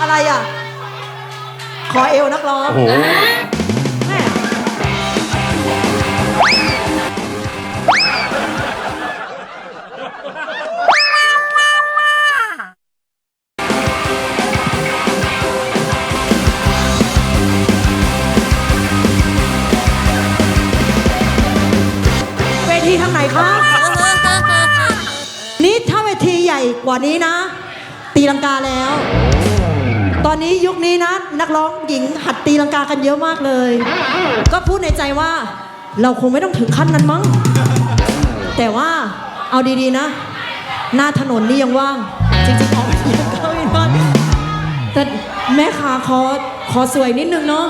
อะไรอะ ขอเอวนักร้องโอ้โหแม่เวทีทางไหนคะ นี่ถ้าเวทีใหญ่กว่านี้นะ ตีลังกาแล้ว ตอนนี้ยุคนี้นะ นักร้องหญิงหัดตีลังกากันเยอะมากเลย ก็พูดในใจว่า เราคงไม่ต้องถึงขั้นนั้นมั้ง แต่ว่าเอาดีๆนะ หน้าถนนนี่ยังว่าง จริงๆออกไปยังเข้าไม่ได้แต่แม่ขาขอขอสวยนิดนึงเนาะ